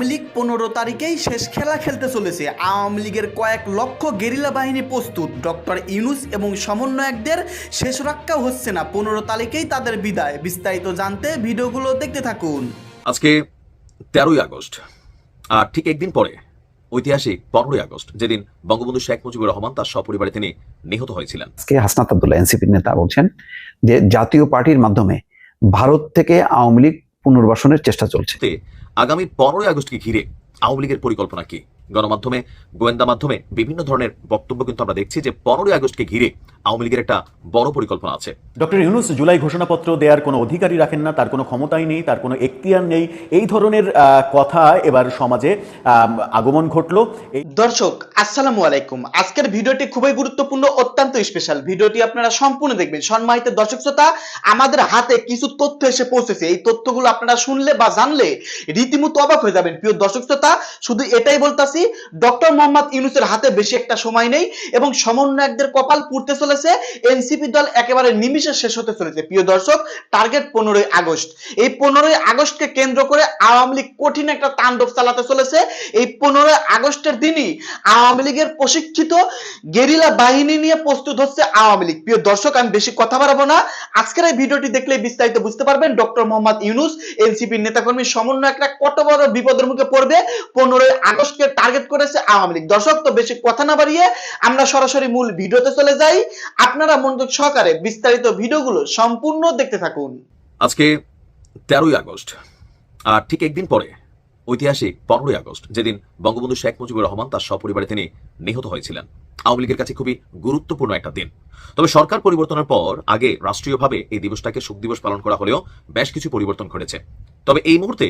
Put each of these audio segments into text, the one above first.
আওয়ামী লীগ পনেরো তারিখেই শেষ খেলা খেলতে চলেছে। আওয়ামী লীগের কয়েক লক্ষ গেরিলা বাহিনী প্রস্তুত। ডক্টর ইউনুস এবং সমন্বয়কদের শেষ রক্ষা হচ্ছে না। পনেরো তারিখেই তাদের বিদায়। বিস্তারিত জানতে ভিডিওগুলো দেখতে থাকুন। আজকে তেরোই আগস্ট আর ঠিক একদিন পরে ঐতিহাসিক পনেরোই আগস্ট যেদিন বঙ্গবন্ধু শেখ মুজিবুর রহমান তার সপরিবারে তিনি নিহত হয়েছিলেন। আজকে হাসনাত আবদুল্লাহ এনসিপির নেতা বলছেন যে জাতীয় পার্টির মাধ্যমে ভারত থেকে আওয়ামী লীগ পুনর্বাসনের চেষ্টা চলছে। আগামী পনেরোই আগস্টকে ঘিরে আওয়ামী লীগের পরিকল্পনা কি? গণমাধ্যমে, গোয়েন্দা মাধ্যমে বিভিন্ন ধরনের বক্তব্য কিন্তু আমরা দেখছি যে পনেরোই আগস্টকে ঘিরে আওয়ামী লীগের একটা বড় পরিকল্পনা আছে। ডক্টর ইউনুস জুলাই ঘোষণাপত্র দেওয়ার কোনো অধিকারই রাখেন না তার কোনো ক্ষমতাই নেই তার কোনো এখতিয়ার নেই। এই ধরনের কথা এবার সমাজে আগমন ঘটলো। এই দর্শক আসসালামু আলাইকুম। আজকের ভিডিওটি খুবই গুরুত্বপূর্ণ অত্যন্ত স্পেশাল ভিডিওটি আপনারা সম্পূর্ণ দেখবেন। সম্মানিত দর্শক শ্রোতা আমাদের হাতে কিছু তথ্য এসে পৌঁছেছে। এই তথ্যগুলো আপনারা শুনলে বা জানলে রীতিমতো অবাক হয়ে যাবেন। প্রিয় দর্শক শ্রোতা শুধু এটাই বলতাছি ডক্টর মোহাম্মদ ইউনুসের হাতে বেশি একটা সময় নেই এবং সমন্বয়কদের কপাল পুড়তে চলেছে এনসিপি দল একেবারে নিমিষে শেষ হতে চলেছে। প্রিয় দর্শক টার্গেট পনেরোই আগস্ট। এই পনেরোই আগস্টকে কেন্দ্র করে আওয়ামী লীগ কঠিন একটা তাণ্ডব চালাতে চলেছে। এই পনেরোই আগস্টের দিনই আওয়ামী লীগের প্রশিক্ষিত গেরিলা বাহিনী নিয়ে প্রস্তুত হচ্ছে আওয়ামী লীগ। প্রিয় দর্শক, আমি বেশি কথা বাড়াবো না। আজকের এই ভিডিওটি দেখলে বিস্তারিত বুঝতে পারবেন ডক্টর মোহাম্মদ ইউনুস এনসিপির নেতাকর্মী সমন্বয়করা কত বড় বিপদের মুখে পড়বে। পনেরোই আগস্টকে টার্গেট করেছে আওয়ামী লীগ। দর্শক, তো বেশি কথা না বাড়িয়ে আমরা সরাসরি মূল ভিডিওতে চলে যাই। আপনারা মনোযোগ সহকারে বিস্তারিত ভিডিওগুলো সম্পূর্ণ দেখতে থাকুন। আজকে তেরোই আগস্ট, আর ঠিক একদিন পরে, ঐতিহাসিক পনেরোই আগস্ট, যেদিন বঙ্গবন্ধু শেখ মুজিবুর রহমান তার সপরিবারে তিনি নিহত হয়েছিলেন। আওয়ামী লীগের কাছে খুবই গুরুত্বপূর্ণ একটা দিন। তবে সরকার পরিবর্তনের পর, আগে রাষ্ট্রীয়ভাবে এই দিবসটাকে শোক দিবস পালন করা হলেও বেশ কিছু পরিবর্তন ঘটেছে। তবে এই মুহূর্তে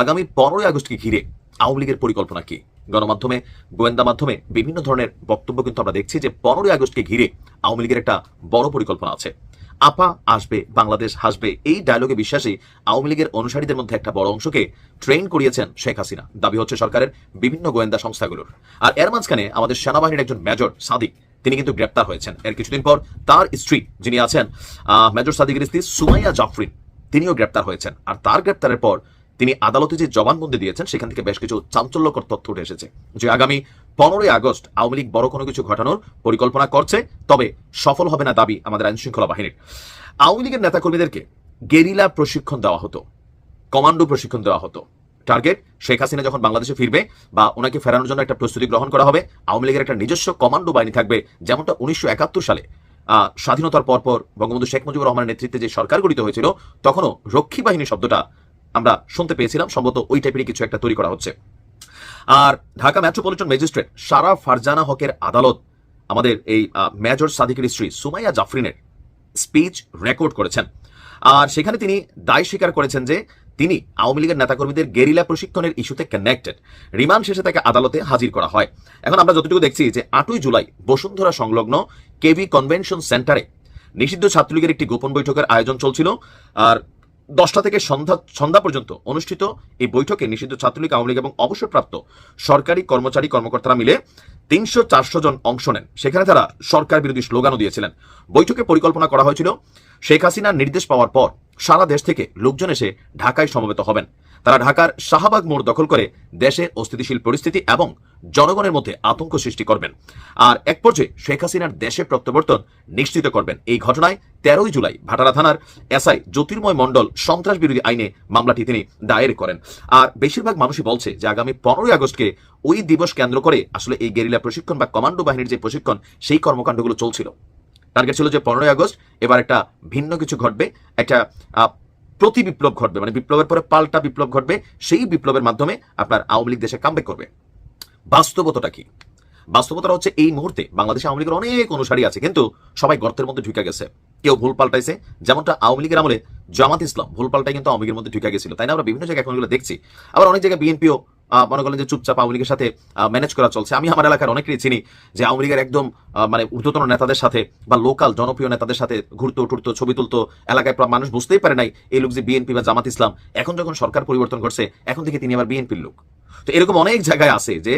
আগামী পনেরোই আগস্টকে ঘিরে আওয়ামী লীগের পরিকল্পনা কি? গণমাধ্যমে, গোয়েন্দা মাধ্যমে বিভিন্ন ধরনের বক্তব্য কিন্তু আমরা দেখছি যে পনেরোই আগস্টকে ঘিরে আওয়ামী লীগের একটা বড় পরিকল্পনা আছে। আপা আসবে, বাংলাদেশ হাসবে, এই ডায়লগে বিশ্বাসী আওয়ামী লীগের অনুসারীদের মধ্যে একটা বড় অংশকে ট্রেন করিয়েছেন শেখ হাসিনা। দাবি হচ্ছে সরকারের বিভিন্ন গোয়েন্দা সংস্থাগুলোর। আর এর মাঝখানে আমাদের সেনাবাহিনীর একজন মেজর সাদিক, তিনি কিন্তু গ্রেপ্তার হয়েছেন। এর কিছুদিন পর তার স্ত্রী যিনি আছেন মেজর সাদিকের স্ত্রী সুমাইয়া জাফরিন, তিনিও গ্রেপ্তার হয়েছেন। আর তার গ্রেপ্তারের পর তিনি আদালতে যে জবানবন্দি দিয়েছেন, সেখান থেকে বেশ কিছু চাঞ্চল্যকর তথ্য উঠে এসেছে। যে আগামী পনেরোই আগস্ট আওয়ামী লীগ বড় কোনো কিছু ঘটানোর পরিকল্পনা করছে, তবে সফল হবে না দাবি আমাদের আইন শৃঙ্খলা বাহিনীর। আওয়ামী লীগের নেতাকর্মীদেরকে গেরিলা প্রশিক্ষণ দেওয়া হতো, কমান্ডো প্রশিক্ষণ দেওয়া হতো। টার্গেট, শেখ হাসিনা যখন বাংলাদেশে ফিরবে বা ওনাকে ফেরানোর জন্য একটা প্রস্তুতি গ্রহণ করা হবে, আওয়ামী লীগের একটা নিজস্ব কমান্ডো বাহিনী থাকবে, যেমনটা উনিশশো একাত্তর সালে স্বাধীনতার পরপর বঙ্গবন্ধু শেখ মুজিবুর রহমানের নেতৃত্বে যে সরকার গঠিত হয়েছিল, তখনও রক্ষী বাহিনী শব্দটা আমরা শুনতে পেয়েছিলাম, সম্ভবত ওই টাইপেরই কিছু একটা তৈরি করা হচ্ছে। আর ঢাকা মেট্রোপলিটন ম্যাজিস্ট্রেট সারা ফারজানা হকের আদালত আমাদের এই মেজর সাদিকের স্ত্রী সুমাইয়া জাফরিনের স্পিচ রেকর্ড করেছেন। আর সেখানে তিনি দায় স্বীকার করেছেন যে তিনি আওয়ামী লীগের নেতাকর্মীদের গেরিলা প্রশিক্ষণের ইস্যুতে কানেক্টেড রিমান্ড শেষে তাকে আদালতে হাজির করা হয়। এখন আমরা যতটুকু দেখছি যে আটই জুলাই বসুন্ধরা সংলগ্ন কেভি কনভেনশন সেন্টারে নিষিদ্ধ ছাত্রলীগের একটি গোপন বৈঠকের আয়োজন চলছিল। আর দশটা থেকে সন্ধ্যা সন্ধ্যা পর্যন্ত অনুষ্ঠিত এই বৈঠকে নিষিদ্ধ ছাত্রলীগ, আওয়ামী লীগ এবং অবসরপ্রাপ্ত সরকারি কর্মচারী কর্মকর্তারা মিলে তিনশো চারশো জন অংশ নেন। সেখানে তারা সরকার বিরোধী স্লোগানও দিয়েছিলেন। বৈঠকে পরিকল্পনা করা হয়েছিল, শেখ হাসিনার নির্দেশ পাওয়ার পর সারা দেশ থেকে লোকজন এসে ঢাকায় সমবেত হবেন। তারা ঢাকার শাহবাগ মোড় দখল করে দেশে অস্থিতিশীল পরিস্থিতি এবং জনগণের মধ্যে আতঙ্ক সৃষ্টি করবেন। আর এক পর্যায়ে শেখ হাসিনার দেশে প্রত্যাবর্তন নিশ্চিত করবেন। এই ঘটনায় তেরোই জুলাই ভাটারা থানার এসআই জ্যোতির্ময় মণ্ডল সন্ত্রাস বিরোধী আইনে মামলাটি তিনি দায়ের করেন। আর বেশিরভাগ মানুষই বলছে যে আগামী পনেরোই আগস্টকে ওই দিবস কেন্দ্র করে আসলে এই গেরিলা প্রশিক্ষণ বা কমান্ডো বাহিনীর যে প্রশিক্ষণ, সেই কর্মকাণ্ডগুলো চলছিল। টার্গেট ছিল যে পনেরোই আগস্ট এবার একটা ভিন্ন কিছু ঘটবে। একটা প্রতি বিপ্লব ঘটবে মানে বিপ্লবের পরে পাল্টা বিপ্লব ঘটবে, সেই বিপ্লবের মাধ্যমে আপনার আওয়ামী লীগ দেশে কামব্যাক করবে। বাস্তবতাটা কি? বাস্তবতা হচ্ছে এই মুহূর্তে বাংলাদেশে আওয়ামী লীগের অনেক অনুসারী আছে, কিন্তু সবাই গর্তের মধ্যে ঢুকে গেছে। কেউ ভুল পাল্টাইছে, যেমনটা আওয়ামী লীগের আমলে জামাত ইসলাম, ভুল পাল্টাই কিন্তু আওয়ামী লীগের মধ্যে ঢুকে গেছিল। তাই না? আমরা বিভিন্ন জায়গায় এখন দেখছি। আবার অনেক জায়গায় বিএনপিও মনে করেন যে চুপচাপ আওয়ামী লীগের সাথে ম্যানেজ করা চলছে। আমি আমার এলাকার অনেকেই চিনি যে আওয়ামী লীগের একদম মানে ঊর্ধ্বতন নেতাদের সাথে বা লোকাল জনপ্রিয় নেতাদের সাথে ঘুরতো, টুরতো, ছবি তুলতো, এলাকায় মানুষ বুঝতেই পারে নাই এই লোক যে বিএনপি বা জামাত ইসলাম। এখন যখন সরকার পরিবর্তন করছে এখন থেকে তিনি আবার বিএনপির লোক। তো এরকম অনেক জায়গায় আছে যে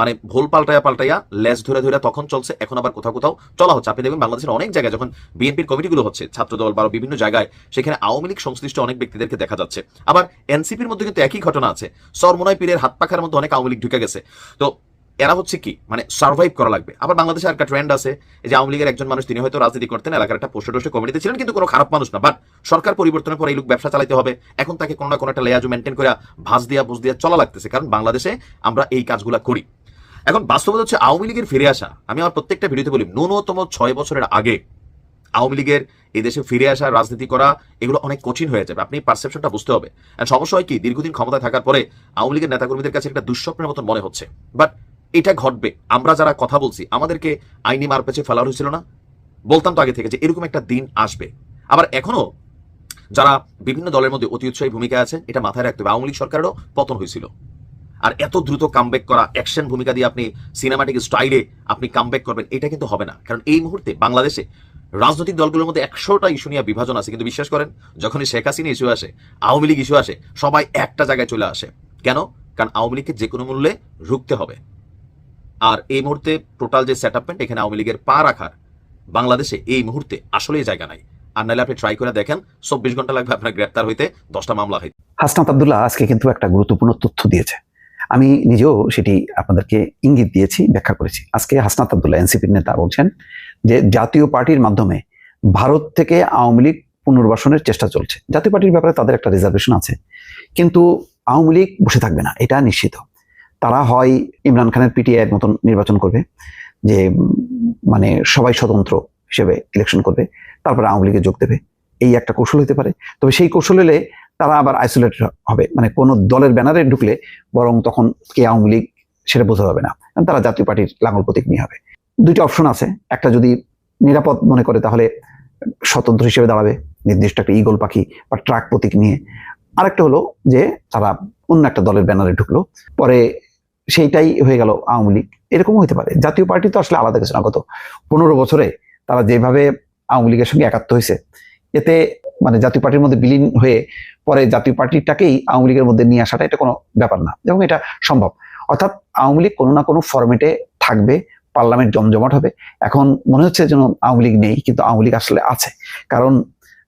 মানে ভুল পাল্টাইয়া পাল্টাইয়া লেস ধরে ধরে তখন চলছে, এখন আবার কোথাও কোথাও চলা হচ্ছে। আপনি দেখবেন বাংলাদেশের অনেক জায়গায় যখন বিএনপির কমিটিগুলো হচ্ছে, ছাত্রদল বা বিভিন্ন জায়গায়, সেখানে আওয়ামী লীগ সংশ্লিষ্ট অনেক ব্যক্তিদেরকে দেখা যাচ্ছে। আবার এনসিপির মধ্যে কিন্তু একই ঘটনা আছে। সরমোনাই পীরের হাত পাখার মধ্যে অনেক আওয়ামী লীগ ঢুকে গেছে। তো এরা হচ্ছে কি? মানে সার্ভাইভ করা লাগবে। আবার বাংলাদেশে একটা ট্রেন্ড আছে যে আওয়ামী লীগের একজন মানুষ, তিনি হয়তো রাজনীতি করতেন, এলাকার একটা পোস্টে টোস্টে কমিটিতে ছিলেন, কিন্তু কোনো খারাপ মানুষ না। বাট সরকার পরিবর্তনের পর এই লোক ব্যবসা চালাতে হবে। এখন তাকে কোনো না কোনো একটা লেয়াজু মেনটেন করে ভাঁজ দিয়া, বুঝ দিয়া চলা লাগতেছে, কারণ বাংলাদেশে আমরা এই কাজগুলা করি। এখন বাস্তবতা হচ্ছে আওয়ামী লীগের ফিরে আসা। আমি আমার প্রত্যেকটা ভিডিওতে বলি, ন্যূনতম ছয় বছরের আগে আওয়ামী লীগের এই দেশে ফিরে আসা, রাজনীতি করা, এগুলো অনেক কঠিন হয়ে যাবে। আপনি পারসেপশনটা বুঝতে হবে। সমস্যা হয় কি, দীর্ঘদিন ক্ষমতায় থাকার পরে আওয়ামী লীগের নেতাকর্মীদের কাছে একটা দুঃস্বপ্নের মতন মনে হচ্ছে। বাট এটা ঘটবে। আমরা যারা কথা বলছি, আমাদেরকে আইনি মার পেছে ফেলা হয়েছিল না? বলতাম তো আগে থেকে যে এরকম একটা দিন আসবে। আবার এখনও যারা বিভিন্ন দলের মধ্যে অতি উৎসাহী ভূমিকা আছে, এটা মাথায় রাখতে হবে। আওয়ামী লীগ সরকারেরও পতন হয়েছিল। আর এত দ্রুত কামব্যাক করা অ্যাকশন ভূমিকা দিয়ে আপনি সিনেমাটিক স্টাইলে আপনি কামব্যাক করবেন, এটা কিন্তু হবে না। কারণ এই মুহূর্তে বাংলাদেশে রাজনৈতিক দলগুলোর মধ্যে একশোটা ইস্যু নিয়ে বিভাজন আছে। কিন্তু বিশ্বাস করেন, যখনই শেখ হাসিনা ইস্যু আসে, আওয়ামী লীগ ইস্যু আসে, সবাই একটা জায়গায় চলে আসে। কেন? কারণ আওয়ামী লীগকে যে কোনো মূল্যে রুখতে হবে। আর এই মুহূর্তে টোটাল যে সেট আপমেন্ট এখানে আওয়ামী লীগের পা রাখার বাংলাদেশে এই মুহূর্তে আসলেই জায়গা নাই। আর নাহলে আপনি ট্রাই করে দেখেন, চব্বিশ ঘণ্টা লাগবে আপনার গ্রেপ্তার হইতে, দশটা মামলা হইতে। হাসনাত আবদুল্লাহ আজকে কিন্তু একটা গুরুত্বপূর্ণ তথ্য দিয়েছে। আমি নিজেও সেটি আপনাদেরকে ইঙ্গিত দিয়েছি, ব্যাখ্যা করেছি। আজকে হাসনাত আবদুল্লাহ, এনসিপির নেতা বলছেন যে জাতীয় পার্টির মাধ্যমে ভারত থেকে আওয়ামী লীগ পুনর্বাসনের চেষ্টা চলছে। জাতীয় পার্টির ব্যাপারে তাদের একটা রিজার্ভেশন আছে। কিন্তু আওয়ামী লীগ বসে থাকবে না, এটা নিশ্চিত। তারা হয় ইমরান খানের পিটিআই এর মতন নির্বাচন করবে, যে মানে সবাই স্বতন্ত্র হিসেবে ইলেকশন করবে, তারপরে আওয়ামী লীগে যোগ দেবে। এই একটা কৌশল হতে পারে। তবে সেই কৌশল হলে তারা আবার আইসোলেট হবে। মানে কোনো দলের ব্যানারে ঢুকলে বরং তখন কে আওয়ামী লীগ সেটা বোঝা যাবে না। তারা জাতীয় পার্টির লাঙল প্রতীক নিয়ে হবে। দুইটা অপশন আছে। একটা যদি নিরাপদ মনে করে, তাহলে স্বতন্ত্র হিসেবে দাঁড়াবে। নির্দিষ্ট একটা ইগল পাখি বা ট্রাক প্রতীক নিয়ে। আরেকটা হলো যে, তারা অন্য একটা দলের ব্যানারে ঢুকলো। পরে সেইটাই হয়ে গেল আওয়ামী লীগ। এরকমও হতে পারে। জাতীয় পার্টি তো আসলে আলাদা কিছু না, গত পনেরো বছরে তারা যেভাবে আওয়ামী লীগের সঙ্গে একাত্ম হয়েছে, এতে মানে জাতীয় পার্টির মধ্যে বিলীন হয়ে পরে জাতীয় পার্টিটাকেই আওয়ামী লীগের মধ্যে নিয়ে আসাটা এটা কোনো ব্যাপার না এবং এটা সম্ভব। অর্থাৎ আওয়ামী লীগ কোনো না কোনো ফরম্যাটে থাকবে পার্লামেন্ট জমজমাট হবে। এখন মনে হচ্ছে যেন আওয়ামী লীগ নেই, কিন্তু আওয়ামী লীগ আসলে আছে। কারণ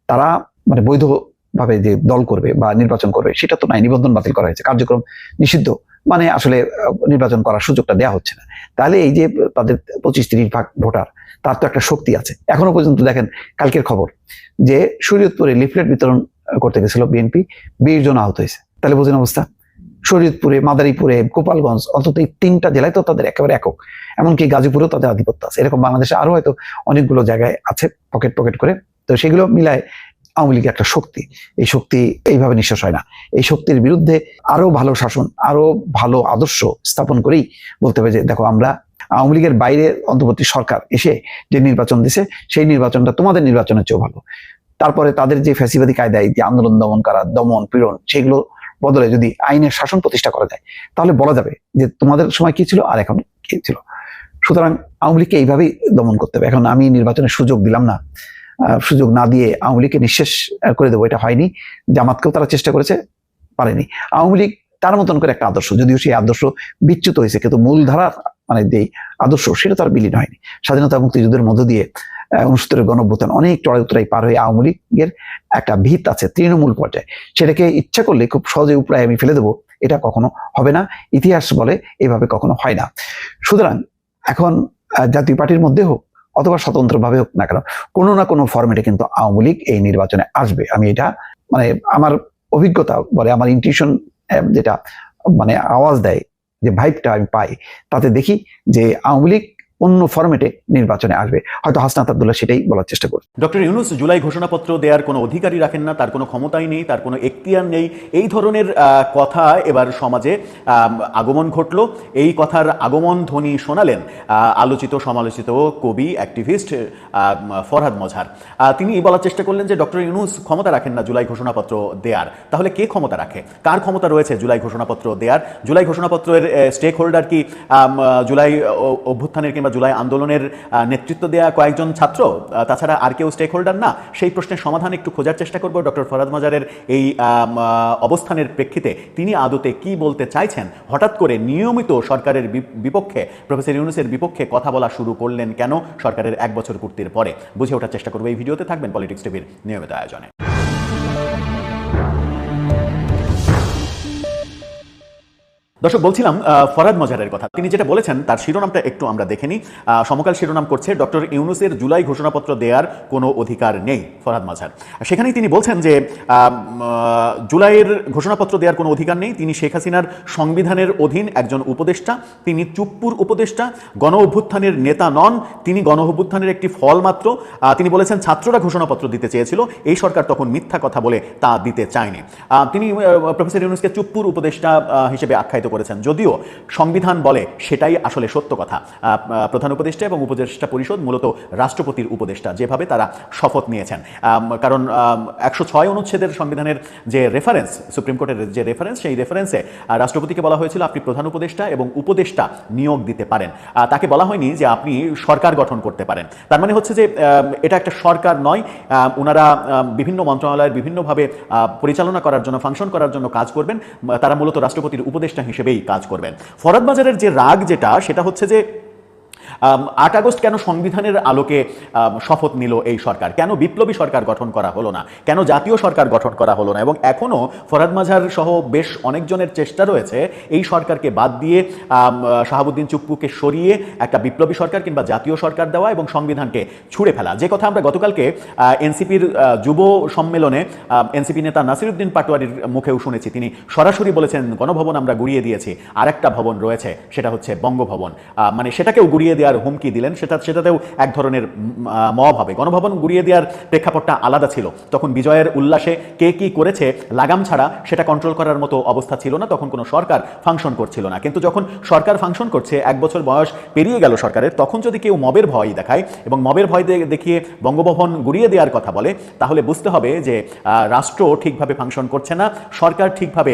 তারা মানে বৈধভাবে যে দল করবে বা নির্বাচন করবে, সেটা তো নাই, নিবন্ধন বাতিল করা হয়েছে। কার্যক্রম নিষিদ্ধ। মানে আসলে নির্বাচন করার সুযোগটা দেওয়া হচ্ছে না। তাহলে এই যে তাদের পঁচিশ তিরিশ ভাগ ভোটার, তার তো একটা শক্তি আছে। এখনও পর্যন্ত দেখেন, কালকের খবর যে শরীয়তপুরে লিফলেট বিতরণ করতে গেছিল বিএনপি, বিশ জন আহত হয়েছে। তাহলে বোঝেন অবস্থা। শরীয়তপুরে, মাদারীপুরে, গোপালগঞ্জ অন্তত এই তিনটা জেলায় তো তাদের একেবারে একক। এমনকি গাজীপুরেও তাদের আধিপত্য আছে। এরকম বাংলাদেশে আরও হয়তো অনেকগুলো জায়গায় আছে, পকেট পকেট করে। তো সেগুলো মিলায় আওয়ামী লীগের একটা শক্তি। এই শক্তি এইভাবে নিঃশ্বাস হয় না। এই শক্তির বিরুদ্ধে আরও ভালো শাসন, আরও ভালো আদর্শ স্থাপন করেই বলতে হবে যে, দেখো, আমরা আওয়ামী লীগের বাইরে অন্তর্বর্তী সরকার এসে যে নির্বাচন দিছে, সেই নির্বাচনটা তোমাদের নির্বাচনের চেয়েও ভালো। তারপরে তাদের যে ফ্যাসিবাদী কায়দায় যে আন্দোলন, দমন করা, দমন, পীড়ন, সেগুলো বদলে যদি আইনের শাসন প্রতিষ্ঠা করা যায়, তাহলে বলা যাবে যে তোমাদের সময় কি ছিল আর এখন কি ছিল। সুতরাং আওয়ামী লীগকে এইভাবেই দমন করতে হবে। এখন আমি নির্বাচনের সুযোগ দিলাম না। সুযোগ না দিয়ে আওয়ামী লীগকে নিঃশেষ করে দেবো, এটা হয়নি। জামাতকেও তারা চেষ্টা করেছে, পারেনি। আওয়ামী লীগ তার মতন করে একটা আদর্শ, যদিও সেই আদর্শ বিচ্যুত হয়েছে, কিন্তু মূলধারার মানে যে আদর্শ, সেটা তার বিলীন হয়নি। স্বাধীনতা মুক্তিযুদ্ধের মধ্য দিয়ে উনসত্তরের গণভ্যুত্থান অনেক চড়াই উত্তরাই পার হয়ে আওয়ামী লীগের একটা ভিত আছে, তৃণমূল পর্যায়ে। সেটাকে ইচ্ছা করলে খুব সহজে উপরায় আমি ফেলে দেবো, এটা কখনো হবে না। ইতিহাস বলে এভাবে কখনো হয় না। সুতরাং এখন জাতীয় পার্টির মধ্যে হোক অথবা স্বতন্ত্রভাবে হোক না কেন, কোনো না কোনো ফর্মেটে কিন্তু আওয়ামী লীগ এই নির্বাচনে আসবে। আমি এটা মানে আমার অভিজ্ঞতা বলে, আমার ইন্টিউশন যেটা মানে আওয়াজ দেয়, যে ভাইবটা আমি পাই, তাতে দেখি যে আওয়ামী লীগ অন্য ফরম্যাটে নির্বাচনে আসবে। হয়তো হাসনাত আবদুল্লাহ সেটাই বলার চেষ্টা করবে। ডক্টর ইউনুস, জুলাই ঘোষণাপত্র দেওয়ার কোনো অধিকারই রাখেন না, তার কোনো ক্ষমতাই নেই, তার কোনো এখতিয়ার নেই। এই ধরনের কথা এবার সমাজে আগমন ঘটল। এই কথার আগমন ধ্বনি শোনালেন আলোচিত সমালোচিত কবি অ্যাক্টিভিস্ট ফরহাদ মজহার। তিনি বলার চেষ্টা করলেন যে, ডক্টর ইউনুস ক্ষমতা রাখেন না জুলাই ঘোষণাপত্র দেয়ার। তাহলে কে ক্ষমতা রাখে? কার ক্ষমতা রয়েছে জুলাই ঘোষণাপত্র দেয়ার? জুলাই ঘোষণাপত্রের স্টেক হোল্ডার কি জুলাই অভ্যুত্থানের কিংবা জুলাই আন্দোলনের নেতৃত্ব দেওয়া কয়েকজন ছাত্র তাছাড়া আর কেউ স্টেক হোল্ডার না, সেই প্রশ্নের সমাধান একটু খোঁজার চেষ্টা করব। ডক্টর ফরাদ মাজারের এই অবস্থানের প্রেক্ষিতে তিনি আদতে কি বলতে চাইছেন? হঠাৎ করে নিয়মিত সরকারের বিপক্ষে, প্রফেসর ইউনুসের বিপক্ষে কথা বলা শুরু করলেন কেন? সরকারের এক বছর পূর্তির পরে। বুঝে ওঠার চেষ্টা করব এই ভিডিওতে, থাকবেন পলিটিক্স টিভির নিয়মিত আয়োজনে। দর্শক, বলছিলাম ফরাদ মজারের কথা। তিনি যেটা বলেছেন, তার শিরোনামটা একটু আমরা দেখে নিই। সমকাল শিরোনাম করছে, ডক্টর ইউনুসের জুলাই ঘোষণাপত্র দেওয়ার কোনো অধিকার নেই ফরাদ মাঝার সেখানেই তিনি বলছেন যে জুলাইয়ের ঘোষণাপত্র দেওয়ার কোনো অধিকার নেই। তিনি শেখ হাসিনার সংবিধানের অধীন একজন উপদেষ্টা, তিনি চুপ্পুর উপদেষ্টা গণ অভ্যুত্থানের নেতা নন, তিনি গণ অভ্যুত্থানের একটি ফল মাত্র। তিনি বলেছেন, ছাত্ররা ঘোষণাপত্র দিতে চেয়েছিল, এই সরকার তখন মিথ্যা কথা বলে তা দিতে চায়নি। তিনি প্রফেসর ইউনুসকে চুপ্পুর উপদেষ্টা হিসেবে আখ্যায়িত করেছেন। যদিও সংবিধান বলে সেটাই আসলে সত্য কথা। প্রধান উপদেষ্টা এবং উপদেষ্টা পরিষদ মূলত রাষ্ট্রপতির উপদেষ্টা যেভাবে তারা শপথ নিয়েছেন। কারণ একশো ছয় অনুচ্ছেদের সংবিধানের যে রেফারেন্স সুপ্রিম কোর্টের যে রেফারেন্স সেই রেফারেন্সে রাষ্ট্রপতিকে বলা হয়েছিল আপনি প্রধান উপদেষ্টা এবং উপদেষ্টা নিয়োগ দিতে পারেন। তাকে বলা হয়নি যে আপনি সরকার গঠন করতে পারেন। তার মানে হচ্ছে যে এটা একটা সরকার নয়। ওনারা বিভিন্ন মন্ত্রণালয়ের বিভিন্নভাবে পরিচালনা করার জন্য ফাংশন করার জন্য কাজ করবেন। তারা মূলত রাষ্ট্রপতির উপদেষ্টা হিসেবেই কাজ করবেন। ফরাদ বাজারের যে রাগ যেটা সেটা হচ্ছে যে আট আগস্ট কেন সংবিধানের আলোকে শপথ নিল এই সরকার? কেন বিপ্লবী সরকার গঠন করা হলো না? কেন জাতীয় সরকার গঠন করা হলো না? এবং এখনও ফরাদ মাঝার সহ বেশ অনেকজনের চেষ্টা রয়েছে এই সরকারকে বাদ দিয়ে শাহাবুদ্দিন চুপ্পুকে সরিয়ে একটা বিপ্লবী সরকার কিংবা জাতীয় সরকার দেওয়া এবং সংবিধানকে ছুঁড়ে ফেলা। যে কথা আমরা গতকালকে এনসিপির যুব সম্মেলনে এনসিপি নেতা নাসিরুদ্দিন পাটোয়ারির মুখেও শুনেছি। তিনি সরাসরি বলেছেন, গণভবন আমরা গুড়িয়ে দিয়েছি। আরেকটা ভবন রয়েছে, সেটা হচ্ছে বঙ্গভবন। মানে সেটাকেও গুড়িয়ে দেওয়ার হুমকি দিলেন। সেটা সেটাতেও এক ধরনের মব হবে। গণভবন গুড়িয়ে দেওয়ার প্রেক্ষাপটটা আলাদা ছিল। তখন বিজয়ের উল্লাসে কে কি করেছে লাগাম ছাড়া সেটা কন্ট্রোল করার মতো অবস্থা ছিল না। তখন কোনো সরকার ফাংশন করছিল না। কিন্তু যখন সরকার ফাংশন করছে এক বছর বয়স পেরিয়ে গেল সরকারের তখন যদি কেউ মবের ভয় দেখায় এবং মবের ভয় দেখিয়ে বঙ্গভবন গুড়িয়ে দেওয়ার কথা বলে তাহলে বুঝতে হবে যে রাষ্ট্র ঠিকভাবে ফাংশন করছে না সরকার ঠিকভাবে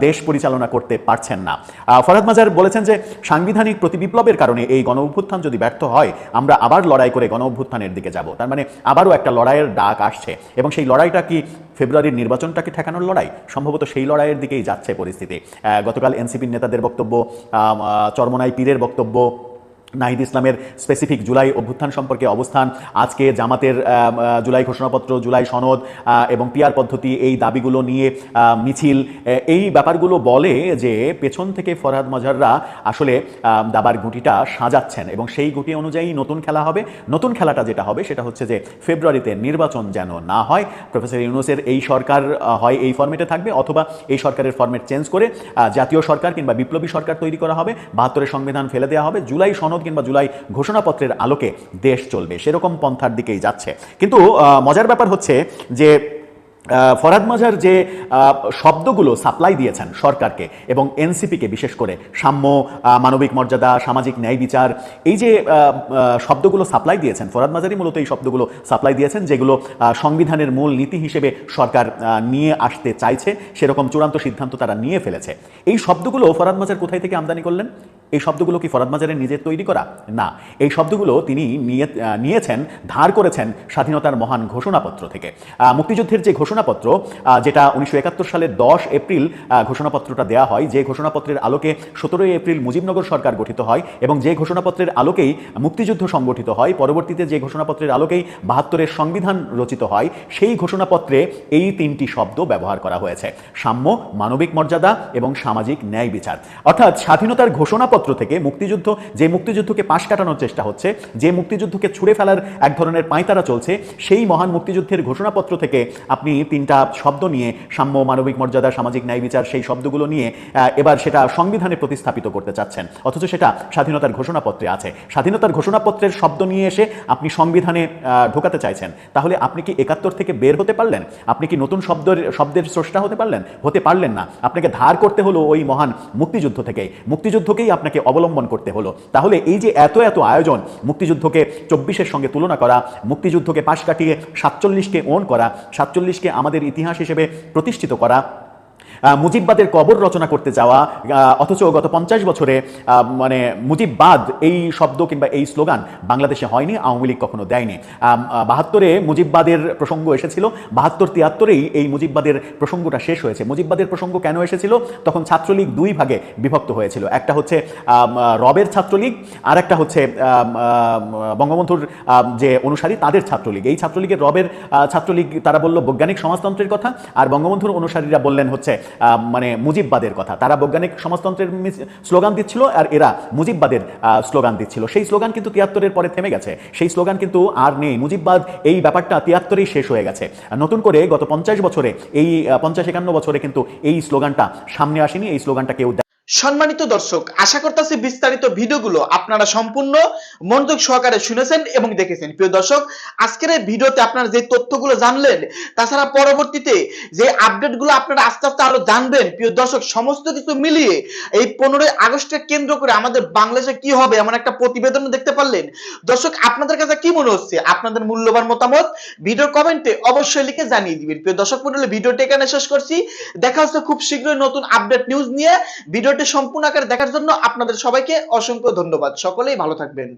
দেশ পরিচালনা করতে পারছেন না। আহ, ফরহাদ মাজার বলেছেন যে সাংবিধানিক প্রতিবিপ্লবের কারণে এই গণ অভ্যুত্থান যদি ব্যর্থ হয়, আমরা আবার লড়াই করে গণ অভ্যুত্থানের দিকে যাব। তার মানে আবারও একটা লড়াইয়ের ডাক আসছে। এবং সেই লড়াইটা কি ফেব্রুয়ারির নির্বাচনটাকে ঠেকানোর লড়াই? সম্ভবত সেই লড়াইয়ের দিকেই যাচ্ছে পরিস্থিতি। গতকাল এনসিপির নেতাদের বক্তব্য চরমনাই পীরের বক্তব্য নাহিদ ইসলামের স্পেসিফিক জুলাই অভ্যুত্থান সম্পর্কে অবস্থান, আজকে জামাতের জুলাই ঘোষণাপত্র, জুলাই সনদ এবং পিয়ার পদ্ধতি, এই দাবিগুলো নিয়ে মিছিল এই ব্যাপারগুলো বলে যে পেছন থেকে ফরহাদ মজাররা আসলে দাবার গুটিটা সাজাচ্ছেন এবং সেই গুটি অনুযায়ী নতুন খেলা হবে। নতুন খেলাটা যেটা হবে সেটা হচ্ছে যে ফেব্রুয়ারিতে নির্বাচন যেন না হয়। প্রফেসর ইউনুসের এই সরকার হয় এই ফর্মেটে থাকবে অথবা এই সরকারের ফর্মেট চেঞ্জ করে জাতীয় সরকার কিংবা বিপ্লবী সরকার তৈরি করা হবে। বাহাত্তরের সংবিধান ফেলে দেওয়া হবে। জুলাই সনদ কিংবা জুলাই ঘোষণাপত্রের আলোকে দেশ চলবে। সেরকম পন্থার দিকেই যাচ্ছে। কিন্তু মজার ব্যাপার হচ্ছে যে আহ, ফরহাদ মাজার যে শব্দগুলো সাপ্লাই দিয়েছেন সরকারকে এবং এনসিপিকে বিশেষ করে সাম্য মানবিক মর্যাদা সামাজিক ন্যায় বিচার এই যে শব্দগুলো সাপ্লাই দিয়েছেন ফরাদ মাজারই মূলত এই শব্দগুলো সাপ্লাই দিয়েছেন যেগুলো সংবিধানের মূল নীতি হিসেবে সরকার নিয়ে আসতে চাইছে সেরকম চূড়ান্ত সিদ্ধান্ত তারা নিয়ে ফেলেছে। এই শব্দগুলো ফরাদ মাজার কোথায় থেকে আমদানি করলেন? এই শব্দগুলো কি ফরাদ মাজারের নিজের তৈরি করা? না। এই শব্দগুলো তিনি নিয়ে নিয়েছেন, ধার করেছেন স্বাধীনতার মহান ঘোষণাপত্র থেকে। মুক্তিযুদ্ধের যে ঘোষণাপত্র যেটা উনিশশো একাত্তর সালের দশ এপ্রিল ঘোষণাপত্রটা দেওয়া হয়, যে ঘোষণাপত্রের আলোকে সতেরোই এপ্রিল মুজিবনগর সরকার গঠিত হয় এবং যে ঘোষণাপত্রের আলোকেই মুক্তিযুদ্ধ সংগঠিত হয়, পরবর্তীতে যে ঘোষণাপত্রের আলোকেই বাহাত্তরের সংবিধান রচিত হয়, সেই ঘোষণাপত্রে এই তিনটি শব্দ ব্যবহার করা হয়েছে। সাম্য, মানবিক মর্যাদা এবং সামাজিক ন্যায় বিচার। অর্থাৎ স্বাধীনতার ঘোষণাপত্র থেকে মুক্তিযুদ্ধ, যে মুক্তিযুদ্ধকে পাশ কাটানোর চেষ্টা হচ্ছে, যে মুক্তিযুদ্ধকে ছুড়ে ফেলার এক ধরনের পাঁয়তারা চলছে, সেই মহান মুক্তিযুদ্ধের ঘোষণাপত্র থেকে আপনি তিনটা শব্দ নিয়ে, সাম্য, মানবিক মর্যাদা, সামাজিক ন্যায় বিচার, সেই শব্দগুলো নিয়ে এবার সেটা সংবিধানে প্রতিস্থাপিত করতে চাচ্ছেন। অথচ সেটা স্বাধীনতার ঘোষণাপত্রে আছে। স্বাধীনতার ঘোষণাপত্রের শব্দ নিয়ে এসে আপনি সংবিধানে ঢোকাতে চাইছেন। তাহলে আপনি কি একাত্তর থেকে বের হতে পারলেন? আপনি কি নতুন শব্দের শব্দের স্রষ্টা হতে পারলেন? হতে পারলেন না। আপনাকে ধার করতে হলো ওই মহান মুক্তিযুদ্ধ থেকে মুক্তিযুদ্ধকেই আপনাকে অবলম্বন করতে হলো। তাহলে এই যে এত এত আয়োজন, মুক্তিযুদ্ধকে চব্বিশের সঙ্গে তুলনা করা, মুক্তিযুদ্ধকে পাশ কাটিয়ে সাতচল্লিশকে ওন করা, সাতচল্লিশকে আমাদের ইতিহাস হিসেবে প্রতিষ্ঠিত করা মুজিববাদের কবর রচনা করতে যাওয়া অথচ গত পঞ্চাশ বছরে মানে মুজিববাদ এই শব্দ কিংবা এই স্লোগান বাংলাদেশে হয়নি, আওয়ামী লীগ কখনো দেয়নি। বাহাত্তরে মুজিববাদের প্রসঙ্গ এসেছিল, বাহাত্তর তিয়াত্তরেই এই মুজিববাদের প্রসঙ্গটা শেষ হয়েছে। মুজিববাদের প্রসঙ্গ কেন এসেছিল? তখন ছাত্রলীগ দুই ভাগে বিভক্ত হয়েছিল। একটা হচ্ছে রবের ছাত্রলীগ আর একটা হচ্ছে বঙ্গবন্ধুর যে অনুসারী, তাদের ছাত্রলীগ। এই ছাত্রলীগের রবের ছাত্রলীগ, তারা বলল বৈজ্ঞানিক সমাজতন্ত্রের কথা, আর বঙ্গবন্ধুর অনুসারীরা বললেন হচ্ছে মানে মুজিববাদের কথা। তারা বৈজ্ঞানিক সমাজতন্ত্রের স্লোগান দিচ্ছিল আর এরা মুজিববাদের স্লোগান দিচ্ছিল। সেই স্লোগান কিন্তু তিয়াত্তরের পরে থেমে গেছে। সেই স্লোগান কিন্তু আর নেই। মুজিববাদ এই ব্যাপারটা তিয়াত্তরেই শেষ হয়ে গেছে। নতুন করে গত পঞ্চাশ বছরে এই পঞ্চাশ একান্ন বছরে কিন্তু এই স্লোগানটা সামনে আসেনি। এই স্লোগানটা কেউ সম্মানিত দর্শক, আশা করতেছি বিস্তারিত ভিডিওগুলো আপনারা সম্পূর্ণ মনোযোগ সহকারে শুনেছেন এবং দেখেছেন। প্রিয় দর্শক, আজকের এই ভিডিওতে আপনারা যে তথ্যগুলো জানলেন, তাছাড়া পরবর্তীতে যে আপডেটগুলো আপনারা আস্তে আস্তে আরও জানবেন, প্রিয় দর্শক, সমস্ত কিছু মিলিয়ে এই পনেরোই আগস্টকে কেন্দ্র করে আমাদের বাংলাদেশে কি হবে এমন একটা প্রতিবেদন দেখতে পারলেন। দর্শক, আপনাদের কাছে কি মনে হচ্ছে? আপনাদের মূল্যবান মতামত ভিডিও কমেন্টে অবশ্যই লিখে জানিয়ে দিবেন। প্রিয় দর্শক মন্ডলী, ভিডিওটি এখানে শেষ করছি। দেখা হচ্ছে খুব শীঘ্রই নতুন আপডেট নিউজ নিয়ে। ভিডিওটি সম্পূর্ণ আকারে দেখার জন্য আপনাদের সবাইকে অসংখ্য ধন্যবাদ। সকলেই ভালো থাকবেন।